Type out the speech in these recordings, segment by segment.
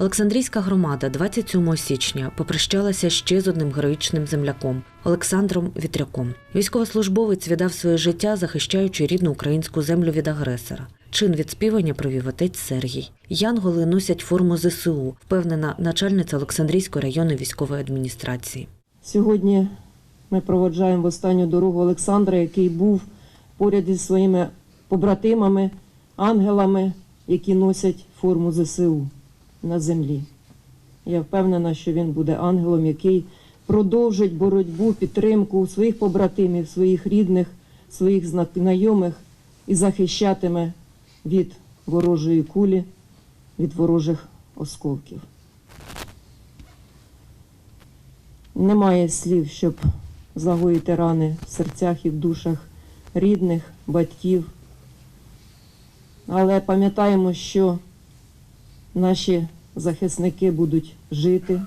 Олександрійська громада 27 січня попрощалася ще з одним героїчним земляком Олександром Вітряком. Військовослужбовець віддав своє життя, захищаючи рідну українську землю від агресора. Чин відспівання провів отець Сергій. Янголи носять форму ЗСУ, впевнена начальниця Олександрійської районної військової адміністрації. Сьогодні ми проводжаємо в останню дорогу Олександра, який був поряд із своїми побратимами, ангелами, які носять форму ЗСУ на землі. Я впевнена, що він буде ангелом, який продовжить боротьбу, підтримку своїх побратимів, своїх рідних, своїх знайомих і захищатиме від ворожої кулі, від ворожих осколків. Немає слів, щоб загоїти рани в серцях і в душах рідних, батьків. Але пам'ятаємо, що наші захисники будуть жити,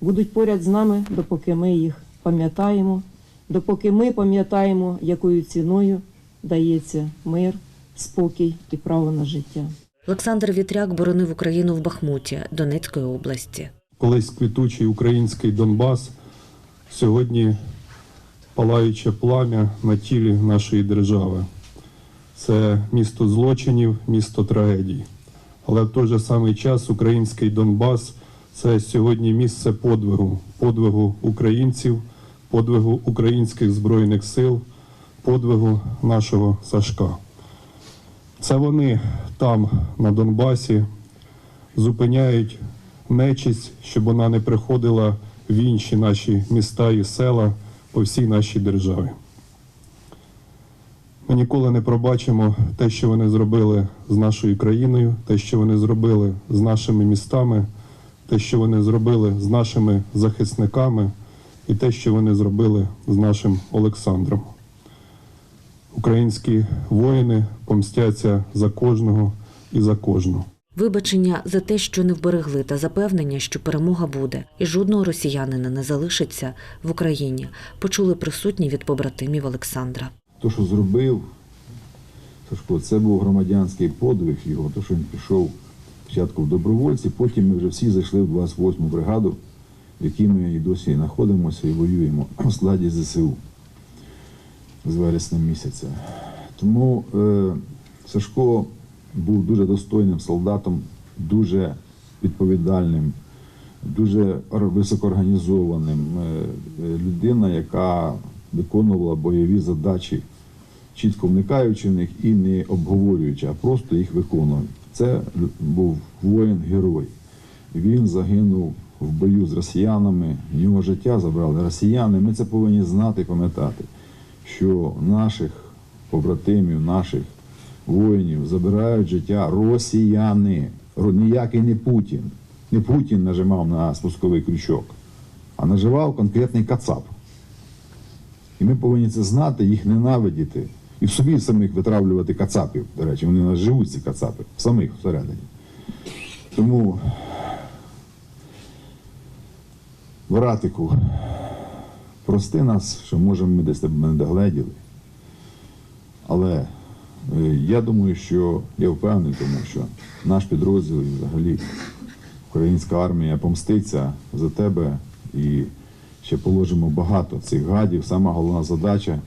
будуть поряд з нами, допоки ми їх пам'ятаємо, допоки ми пам'ятаємо, якою ціною дається мир, спокій і право на життя. Олександр Вітряк боронив Україну в Бахмуті Донецької області. колись квітучий український Донбас, сьогодні палаюче плам'я на тілі нашої держави. Це місто злочинів, місто трагедій. Але в той же самий час український Донбас це сьогодні місце подвигу, подвигу українців, подвигу українських збройних сил, подвигу нашого Сашка. Це вони там, на Донбасі, зупиняють нечисть, щоб вона не приходила в інші наші міста і села по всій нашій державі. Ми ніколи не пробачимо те, що вони зробили з нашою країною, те, що вони зробили з нашими містами, те, що вони зробили з нашими захисниками, і те, що вони зробили з нашим Олександром. Українські воїни помстяться за кожного і за кожну. Вибачення за те, що не вберегли, та запевнення, що перемога буде, і жодного росіянина не залишиться в Україні, почули присутні від побратимів Олександра. То, що зробив Сашко, це був громадянський подвиг його, то, що він пішов спочатку в добровольці, потім ми вже всі зайшли в 28-му бригаду, в якій ми і досі знаходимося і воюємо у складі ЗСУ з вересня місяця. Тому е, Сашко був дуже достойним солдатом, дуже відповідальним, дуже високоорганізованим. Е, людина, яка виконувала бойові задачі, чітко вникаючи в них і не обговорюючи, а просто їх виконував. Це був воїн-герой. Він загинув в бою з росіянами, його життя забрали росіяни. Ми це повинні знати і пам'ятати, що наших побратимів, наших воїнів забирають життя росіяни. Ніякий не Путін. Не Путін нажимав на спусковий крючок, а наживав конкретний кацап. І ми повинні це знати, їх ненавидіти. І в собі самих витравлювати кацапів. До речі, вони нас живуть, ці кацапи, самих всередині. Тому, братику, прости нас, що може ми десь тебе не догледіли. Але е, я думаю, що я впевнений, тому що наш підрозділ і взагалі українська армія помститься за тебе і ще положимо багато цих гадів. Сама головна задача,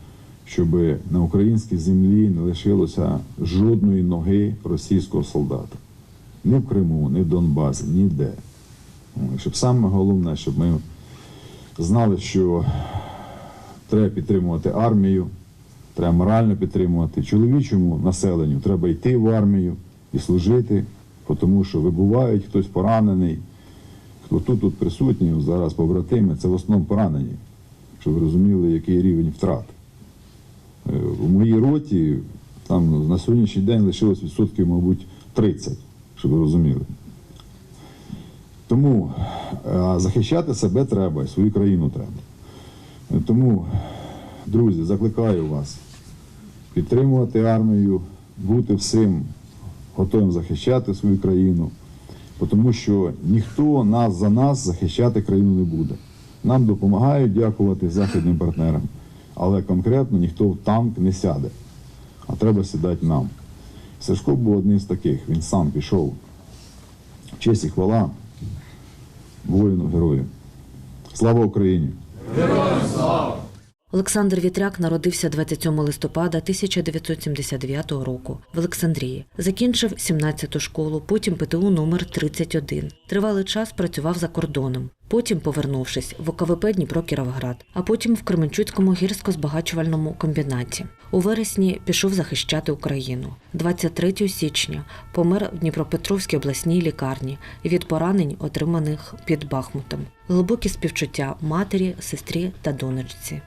щоб на українській землі не лишилося жодної ноги російського солдата. Ні в Криму, ні в Донбасі, ніде. Щоб саме головне, щоб ми знали, що треба підтримувати армію, треба морально підтримувати. Чоловічому населенню треба йти в армію і служити, тому що вибувають хтось поранений. Хто тут, тут присутні, зараз побратими, це в основному поранені, щоб ви розуміли, який рівень втрат. Е, У моїй роті там на сьогоднішній день лишилось відсотків, мабуть, 30, щоб ви розуміли. Тому е, захищати себе треба, свою країну треба. Е, Тому, друзі, закликаю вас підтримувати армію, бути всім готовим захищати свою країну, тому що ніхто нас за нас захищати країну не буде. Нам допомагають дякувати західним партнерам, але конкретно ніхто в танк не сяде, а треба сідати нам. Сашко був одним з таких, він сам пішов Честь і хвала воїну герою. Слава Україні! Олександр Вітряк народився 27 листопада 1979 року в Олександрії. Закінчив 17-ту школу, потім ПТУ номер 31. Тривалий час працював за кордоном. Потім, повернувшись в ОКВП Дніпро Кіровград, а потім в Кременчуцькому гірсько-збагачувальному комбінаті. У вересні пішов захищати Україну. 23 січня помер в Дніпропетровській обласній лікарні від поранень, отриманих під Бахмутом. Глибокі співчуття матері, сестрі та донечці.